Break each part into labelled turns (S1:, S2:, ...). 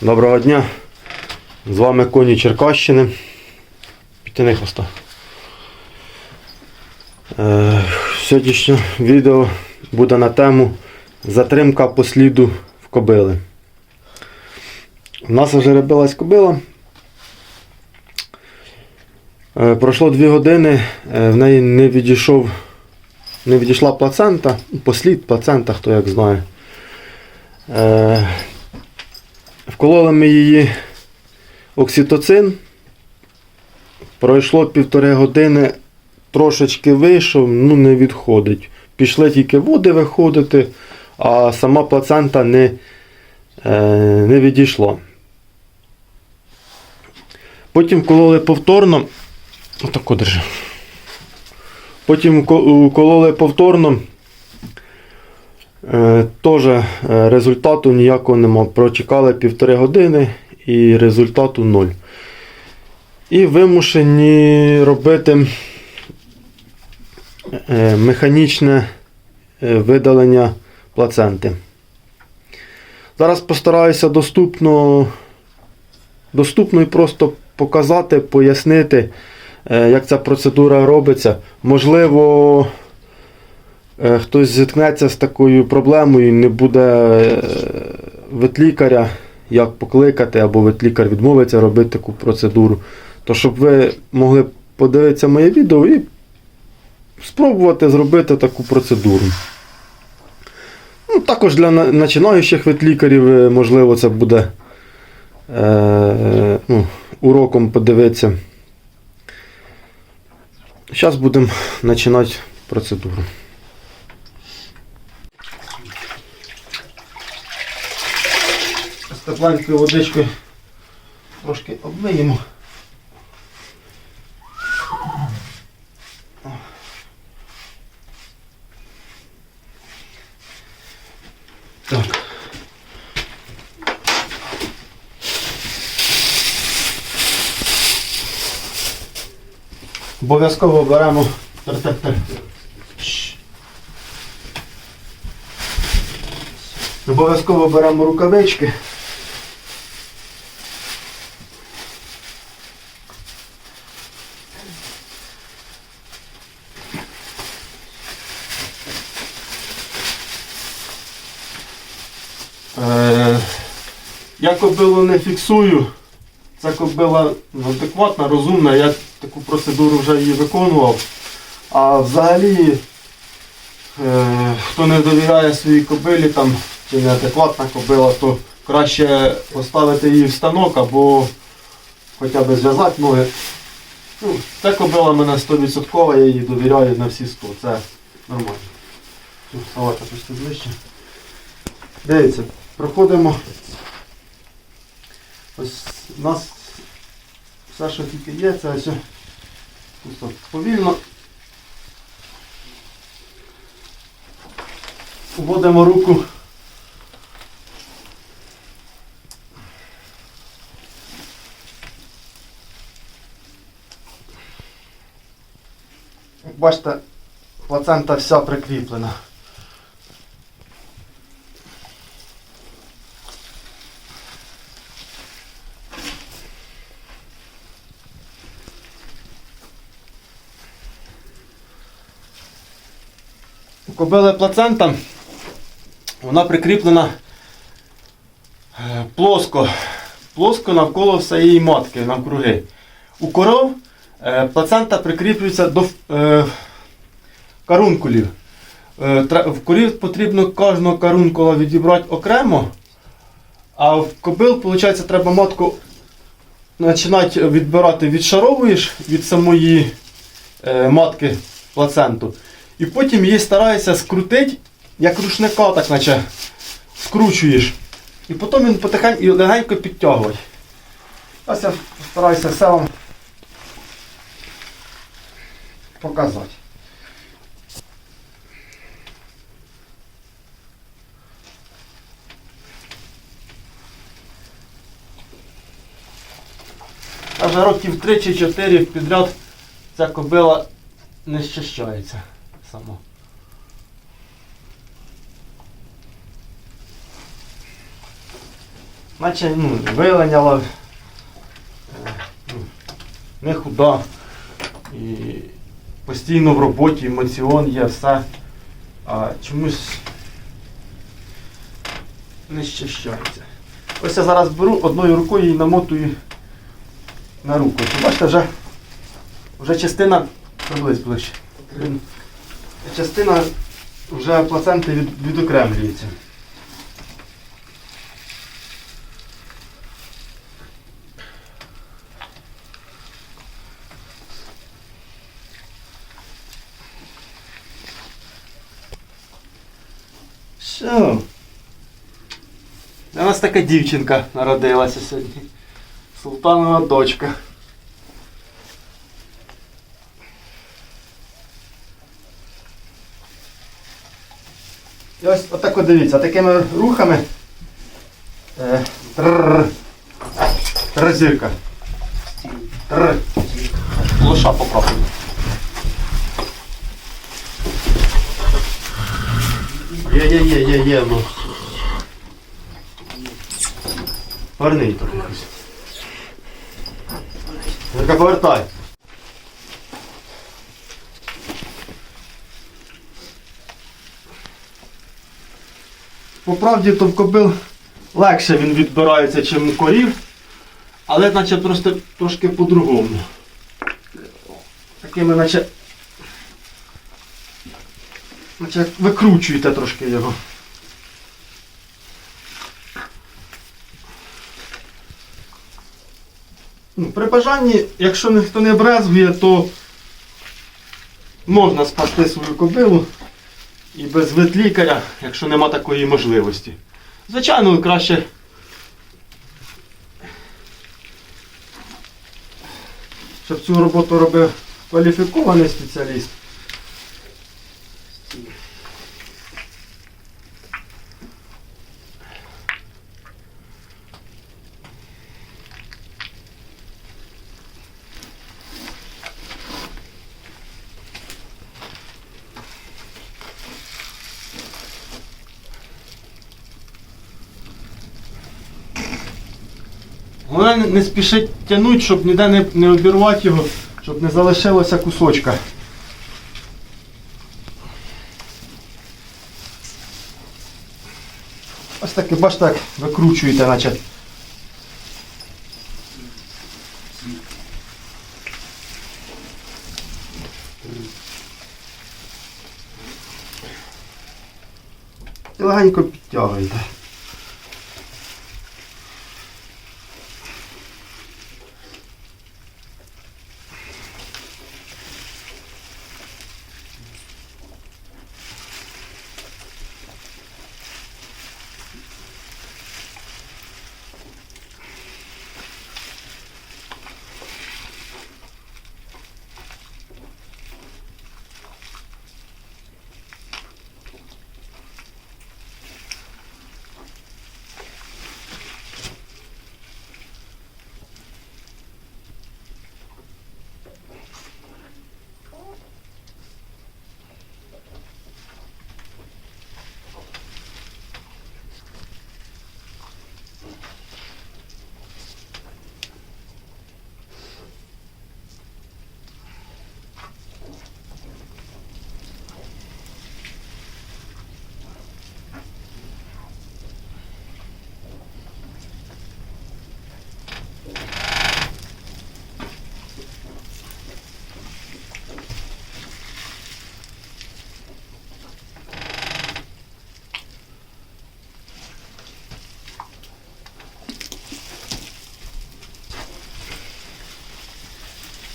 S1: Доброго дня! З вами коні Черкащини. Хвоста. Е, сьогоднішнє відео буде на тему затримка посліду в кобили. У нас вже рибилась кобила. Е, пройшло 2 години, е, в неї не відійшов, не відійшла плацента, послід плацента, хто як знає. Е, Вкололи ми її окситоцин. Пройшло півтори години, трошечки вийшов, ну не відходить. Пішли тільки води виходити, а сама плацента не, е, не відійшла. Потім вкололи повторно. Отако держи. Потім укололи повторно. Е, Теж е, результату ніякого нема. Прочекали півтори години і результату ноль. І вимушені робити е, механічне видалення плаценти. Зараз постараюся доступно, доступно і просто показати, пояснити, як ця процедура робиться. Можливо, хтось зіткнеться з такою проблемою, не буде е, ветлікаря, як покликати, або ветлікар відмовиться робити таку процедуру. То щоб ви могли подивитися моє відео і спробувати зробити таку процедуру. Ну, також для починаючих ветлікарів, е, можливо, це буде е, ну, уроком подивитися. Зараз будемо починати процедуру. Тепленькою водичкою трошки обмиємо. Так. Обов'язково беремо. Тер. Обов'язково беремо рукавички. Е, Я кобилу не фіксую. Ця кобила адекватна, розумна, я таку процедуру вже її виконував. А взагалі, е, хто не довіряє своїй кобилі там, чи неадекватна кобила, то краще поставити її в станок або хоча б зв'язати ноги. Ну, ця кобила в мене 100%, я їй довіряю на всі 100. Це нормально. Вставати просто ближче. Дивіться, проходимо. Ось у нас все, що тільки є, це ось просто повільно. Вводимо руку. Бачите, плацента вся прикріплена. Кобили плацента вона прикріплена е, плоско, плоско навколо всієї матки навкруги. У коров е, плацента прикріплюється до е, карункулів. В корів потрібно кожного карункула відібрати окремо, а в кобил, виходить, треба матку починати відбирати, від відшаровуєш від самої матки плаценту. І потім її стараєшся скрутити, як рушника, так наче скручуєш. І потім він потихеньку і легенько підтягувати. Ось я стараюся все вам показати. А вже років 3 чи 4 підряд ця кобила не щащається сама. наче ну, виленяла, е, ну, не худа. І постійно в роботі, емоціон є, все. А чомусь не щащається. Ось я зараз беру одною рукою і намотую на руку. Бачите, вже, вже частина приблизь ближче. Частина вже плаценти від, відокремлюється. Що? У нас така дівчинка народилася сьогодні. Султанова дочка. Ось отак от дивіться, такими рухами. Е. Лоша попробуй. Є, є, є, є, є, ну. Поверни її трохи. Тільки повертай. По правді, то в кобил легше він відбирається, чим у корів, але наче просто трошки по-другому. Такими наче. Наче викручуєте трошки його. Ну, при бажанні, якщо ніхто не брезгує, то можна спасти свою кобилу і без ветлікаря, якщо нема такої можливості. Звичайно, краще. Щоб цю роботу робив кваліфікований спеціаліст. Головне не- спішить тягнути, щоб ніде не, не обірвати його, щоб не залишилося кусочка. Ось так, і бачите, так викручуєте, наче. І легенько підтягуєте.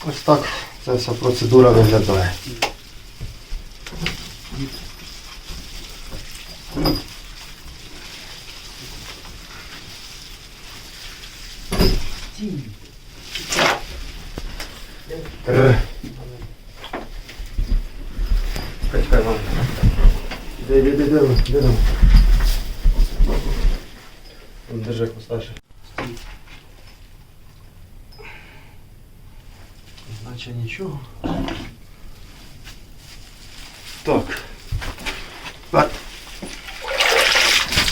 S1: Ось так ця вся процедура виглядає. Іди, іди, іди, іди, іди. Вон, Держи хвосташе. Наче нічого. Так. Так.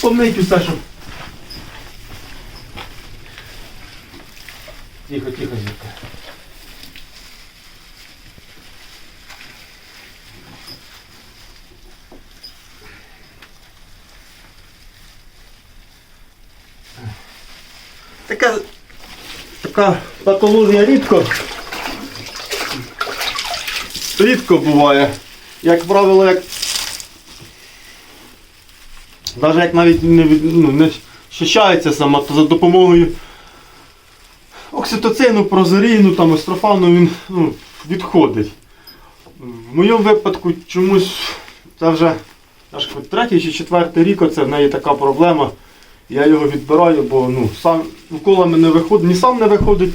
S1: Помить Тихо, тихо, Зірка. Така, така патологія рідко. Рідко буває. Як правило, як. Навіть як навіть не, ну, не щищається сама, то за допомогою окситоцину, прозоріну, там, естрофану він ну, відходить. В моєму випадку чомусь це вже аж третій чи четвертий рік оце в неї така проблема. Я його відбираю, бо ну, сам уколами не виходить, ні сам не виходить,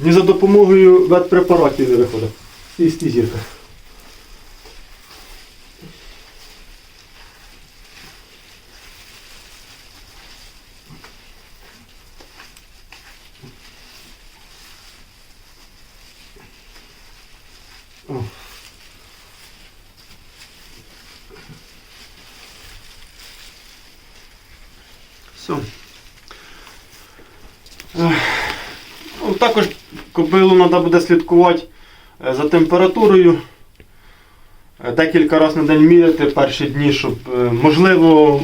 S1: ні за допомогою ветпрепаратів не виходить. Стій, стій, Все. Ну, також кобилу треба буде слідкувати е, за температурою. Е, Декілька разів на день міряти перші дні, щоб е, можливо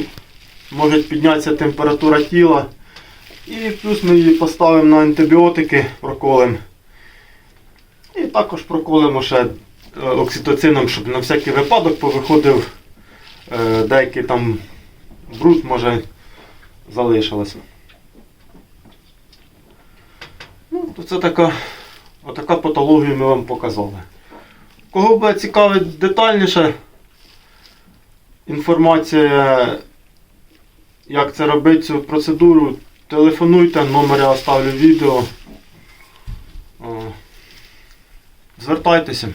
S1: може піднятися температура тіла. І плюс ми її поставимо на антибіотики, проколимо. І також проколимо ще е, окситоцином, щоб на всякий випадок повиходив е, деякий там бруд, може, залишилося. Ну, то це така, отака патологія ми вам показали. Кого буде цікавить детальніше інформація, як це робити цю процедуру, телефонуйте, номер я оставлю відео. О, Звертайтеся.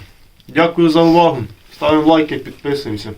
S1: Дякую за увагу. Ставимо лайки, підписуємося.